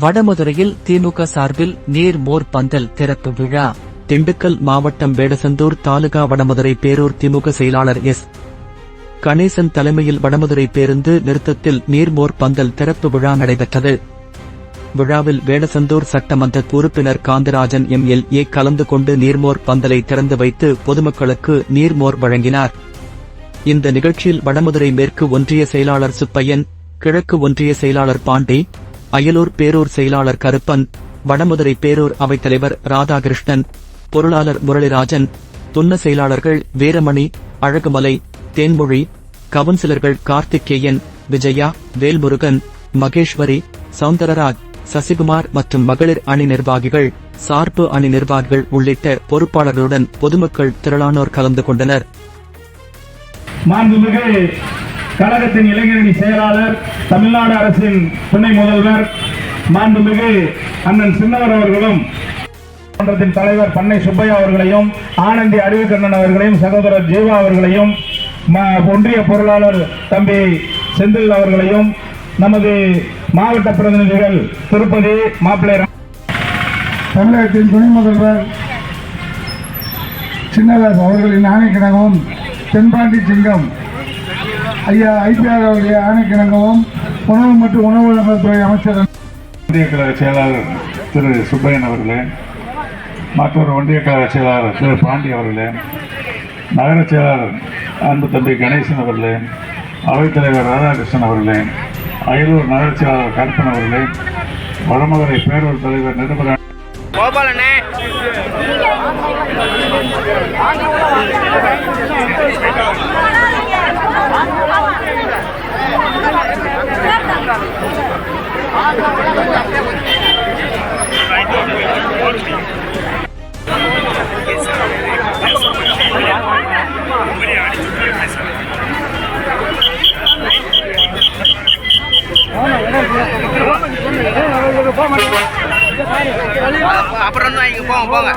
வடமதுரையில் திமுக சார்பில் நீர் மோர் பந்தல் திறப்பு விழா. திண்டுக்கல் மாவட்டம் வேடசந்தூர் தாலுகா வடமதுரை பேரூர் திமுக செயலாளர் எஸ். கணேசன் தலைமையில் வடமதுரை பேருந்து நிறுத்தத்தில் நீர்மோர் பந்தல் திறப்பு விழா நடைபெற்றது. விழாவில் வேடசந்தூர் சட்டமன்ற உறுப்பினர் காந்தராஜன் எம்எல்ஏ கலந்து கொண்டு நீர்மோர் பந்தலை திறந்து வைத்து பொதுமக்களுக்கு நீர்மோர் வழங்கினார். இந்த நிகழ்ச்சியில் வடமதுரை மேற்கு ஒன்றிய செயலாளர் சுப்பையன் கிழக்கு ஒன்றிய செயலாளர் பாண்டி அயலூர் பேரூர் செயலாளர் கருப்பன் வடமுதிரை பேரூர் அவைத்தலைவர் ராதாகிருஷ்ணன் பொருளாளர் முரளிராஜன் துண்ண செயலாளர்கள் வீரமணி அழகுமலை தேன்மொழி கவுன்சிலர்கள் கார்த்திகேயன் விஜயா வேல்முருகன் மகேஸ்வரி சவுந்தரராஜ் சசிகுமார் மற்றும் மகளிர் அணி நிர்வாகிகள் சார்பு அணி நிர்வாகிகள் உள்ளிட்ட பொறுப்பாளர்களுடன் பொதுமக்கள் திரளானோர் கலந்து கொண்டனர். கழகத்தின் இளைஞரணி செயலாளர் தமிழ்நாடு அரசின் துணை முதல்வர் மாண்புமிகு அண்ணன் சின்னவர் அவர்களும் மன்றத்தின் தலைவர் பண்ணை சுப்பையா அவர்களையும் ஆனந்தி அறிவுக்கண்ணன் அவர்களையும் சகோதரர் ஜீவா அவர்களையும் ம- ஒன்றிய பொருளாளர் தம்பி செந்தில் அவர்களையும் நமது மாவட்ட பிரதிநிதிகள் திருப்பதி மாப்பிள்ளை தமிழகத்தின் துணை முதல்வர் சின்னதாஸ் அவர்களின் ஆணைக்கிணங்கவும் தென்பாண்டி சிங்கம் ஐயா ஐபிஆர் அவருடைய ஆணைக்கிணங்கவும் உணவு மற்றும் உணவு வழங்கத்துறை அமைச்சர் ஒன்றிய கழக செயலாளர் திரு சுப்பையன் அவர்களே மற்றொரு ஒன்றிய கழக செயலாளர் திரு பாண்டி அவர்களே நகர செயலாளர் அன்பு தம்பி கணேசன் அவர்களே அவைத்தலைவர் ராதாகிருஷ்ணன் அவர்களே அயலூர் நகர செயலாளர் கருப்பன் அவர்களே வடமதுரை பேரூர் தலைவர் நிருபரன் கோபாலண்ணே. அப்புறம் வந்து வாங்கிக்க போங்க போங்க.